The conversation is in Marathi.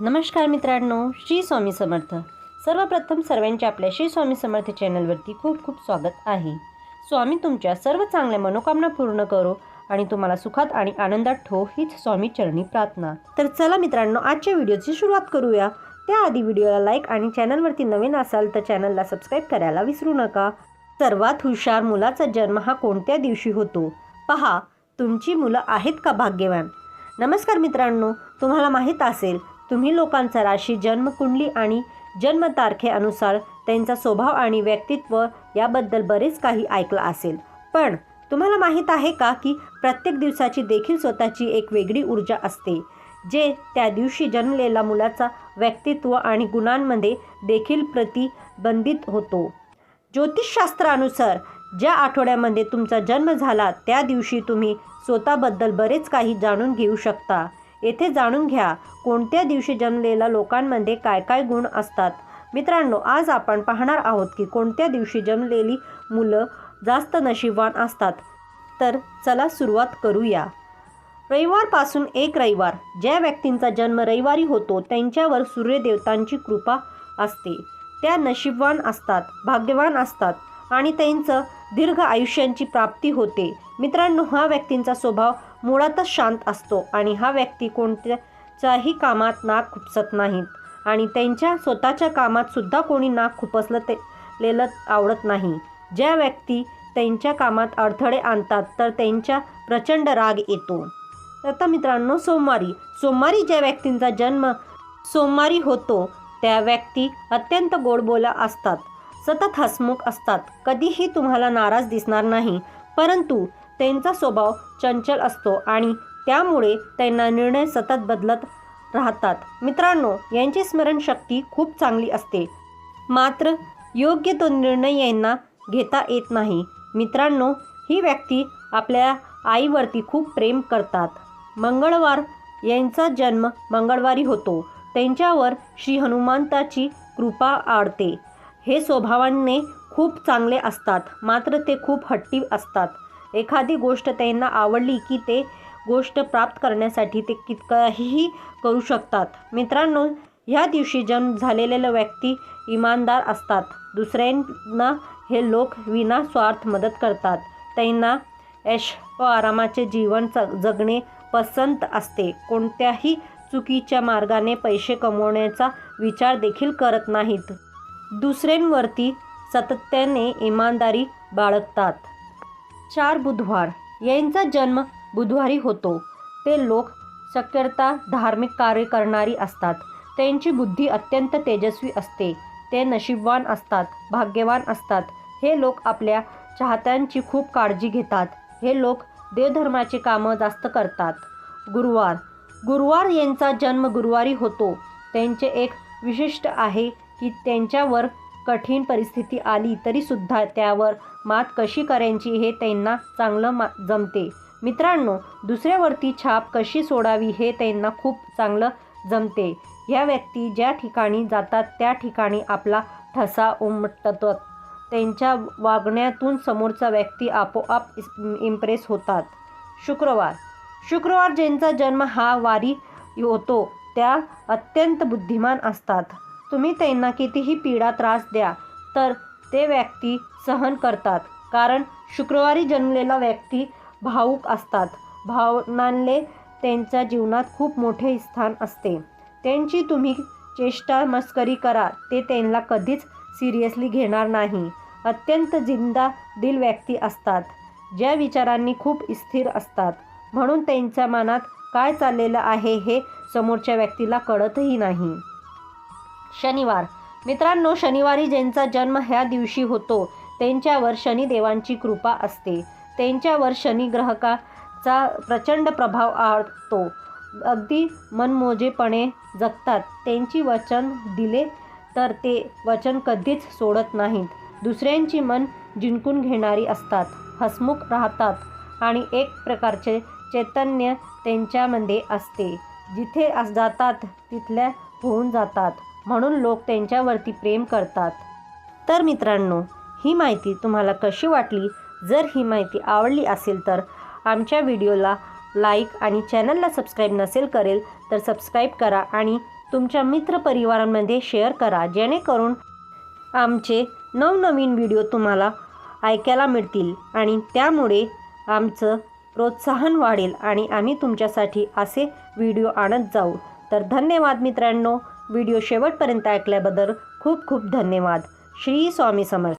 नमस्कार मित्रांनो श्री स्वामी समर्थ. सर्वप्रथम सर्वांचे आपल्या श्री स्वामी समर्थ चॅनलवरती खूप खूप स्वागत आहे. स्वामी तुमच्या सर्व चांगल्या मनोकामना पूर्ण करो आणि तुम्हाला सुखात आणि आनंदात ठेवो हीच स्वामी चरणी प्रार्थना. तर चला मित्रांनो आजच्या व्हिडिओची सुरुवात करूया. त्याआधी व्हिडिओला लाईक आणि चॅनलवरती नवीन असाल तर चॅनलला सबस्क्राईब करायला विसरू नका. सर्वात हुशार मुलाचा जन्म हा कोणत्या दिवशी होतो? पहा तुमची मुलं आहेत का भाग्यवान? नमस्कार मित्रांनो तुम्हाला माहीत असेल तुम्ही लोकांचा राशी जन्मकुंडली आणि जन्मतारखेअनुसार त्यांचा स्वभाव आणि व्यक्तित्व याबद्दल बरेच काही ऐकलं असेल. पण तुम्हाला माहीत आहे का की प्रत्येक दिवसाची देखील स्वतःची एक वेगळी ऊर्जा असते जे त्या दिवशी जन्मलेला मुलाचा व्यक्तित्व आणि गुणांमध्ये देखील प्रतिबंधित होतो. ज्योतिषशास्त्रानुसार ज्या आठवड्यामध्ये तुमचा जन्म झाला त्या दिवशी तुम्ही स्वतःबद्दल बरेच काही जाणून घेऊ शकता. येथे जाणून घ्या कोणत्या दिवशी जन्मलेल्या लोकांमध्ये काय काय गुण असतात. मित्रांनो आज आपण पाहणार आहोत की कोणत्या दिवशी जन्मलेली मुलं जास्त नशीबवान असतात. तर चला सुरुवात करूया. रविवारपासून एक रविवार ज्या व्यक्तींचा जन्म रविवारी होतो त्यांच्यावर सूर्यदेवतांची कृपा असते. त्या नशीबवान असतात भाग्यवान असतात आणि त्यांचं दीर्घ आयुष्यांची प्राप्ती होते. मित्रांनो हा व्यक्तींचा स्वभाव मुळातच शांत असतो आणि हा व्यक्ती कोणत्याच्याही कामात नाक खुपसत नाहीत आणि त्यांच्या स्वतःच्या कामात सुद्धा कोणी नाक खुपसलं ते लेलं आवडत नाही. ज्या व्यक्ती त्यांच्या कामात अडथळे आणतात तर त्यांच्या प्रचंड राग येतो. आता मित्रांनो सोमवारी सोमवारी ज्या व्यक्तींचा जन्म सोमवारी होतो त्या व्यक्ती अत्यंत गोडबोला असतात सतत हसमुख असतात. कधीही तुम्हाला नाराज दिसणार नाही परंतु त्यांचा स्वभाव चंचल असतो आणि त्यामुळे त्यांना निर्णय सतत बदलत राहतात. मित्रांनो यांची स्मरणशक्ती खूप चांगली असते. मात्र योग्य तो निर्णय यांना घेता येत नाही. मित्रांनो ही व्यक्ती आपल्या आईवरती खूप प्रेम करतात. मंगळवार यांचा जन्म मंगळवारी होतो. त्यांच्यावर श्री हनुमंताची कृपा आडते. हे स्वभावाने खूप चांगले असतात. मात्र ते खूप हट्टी असतात. एखादी गोष्ट त्यांना आवडली की ते गोष्ट प्राप्त करण्यासाठी ते कितकाही करू शकतात. मित्रांनो ह्या दिवशी जन्म झालेल्या व्यक्ती इमानदार असतात. दुसऱ्यांना हे लोक विना स्वार्थ मदत करतात. त्यांना ऐश व आरामाचे जीवन च जगणे पसंत असते. कोणत्याही चुकीच्या मार्गाने पैसे कमवण्याचा विचार देखील करत नाहीत. दुसऱ्यांवरती सातत्याने इमानदारी बाळगतात. चार बुधवार. यांचा जन्म बुधवारी होतो. ते लोक शक्यता धार्मिक कार्य करणारी असतात. त्यांची बुद्धी अत्यंत तेजस्वी असते. ते नशीबवान असतात भाग्यवान असतात. हे लोक आपल्या चाहत्यांची खूप काळजी घेतात. हे लोक देवधर्माची कामं जास्त करतात. गुरुवार. गुरुवार यांचा जन्म गुरुवारी होतो. त्यांचे एक विशिष्ट आहे की त्यांच्यावर कठीण परिस्थिती आली तरीसुद्धा त्यावर मात कशी करायची हे त्यांना चांगलं मा जमते. मित्रांनो दुसऱ्यावरती छाप कशी सोडावी हे त्यांना खूप चांगलं जमते. या व्यक्ती ज्या ठिकाणी जातात त्या ठिकाणी आपला ठसा उमटतात. त्यांच्या वागण्यातून समोरचा व्यक्ती आपोआप इम्प्रेस होतात. शुक्रवार. शुक्रवार ज्यांचा जन्म हा वारी होतो त्या अत्यंत बुद्धिमान असतात. तुम्ही त्यांना कितीही पीडा त्रास द्या तर ते व्यक्ती सहन करतात. कारण शुक्रवारी जन्मलेला व्यक्ती भावूक असतात. भावनांले त्यांच्या जीवनात खूप मोठे स्थान असते. त्यांची तुम्ही चेष्टा मस्करी करा ते त्यांना कधीच सिरियसली घेणार नाही. अत्यंत जिंदा दिल व्यक्ती असतात ज्या विचारांनी खूप स्थिर असतात. म्हणून त्यांच्या मनात काय चाललेलं आहे हे समोरच्या व्यक्तीला कळतही नाही. शनिवार. मित्रांनो शनिवारी ज्यांचा जन्म ह्या दिवशी होतो त्यांच्यावर शनिदेवांची कृपा असते. त्यांच्यावर शनिग्रहकाचा प्रचंड प्रभाव आडतो अगदी मनमोजेपणे जगतात. त्यांची वचन दिले तर ते वचन कधीच सोडत नाहीत. दुसऱ्यांची मन जिंकून घेणारी असतात. हसमुख राहतात आणि एक प्रकारचे चैतन्य त्यांच्यामध्ये असते. जिथे जातात तिथल्या होऊन जातात. म्हणून लोक त्यांच्यावरती प्रेम करतात. तर मित्रांनो ही माहिती तुम्हाला कशी वाटली? जर ही माहिती आवडली असेल तर आमच्या व्हिडिओला लाईक आणि चॅनलला सबस्क्राईब नसेल करेल तर सबस्क्राईब करा आणि तुमच्या मित्रपरिवारांमध्ये शेअर करा जेणेकरून आमचे नवनवीन व्हिडिओ तुम्हाला ऐकायला मिळतील आणि त्यामुळे आमचं प्रोत्साहन वाढेल आणि आम्ही तुमच्यासाठी असे व्हिडिओ आणत जाऊ. तर धन्यवाद मित्रांनो. व्हिडिओ शेवटपर्यंत ऐकल्याबद्दल खूप खूप धन्यवाद. श्री स्वामी समर्थ.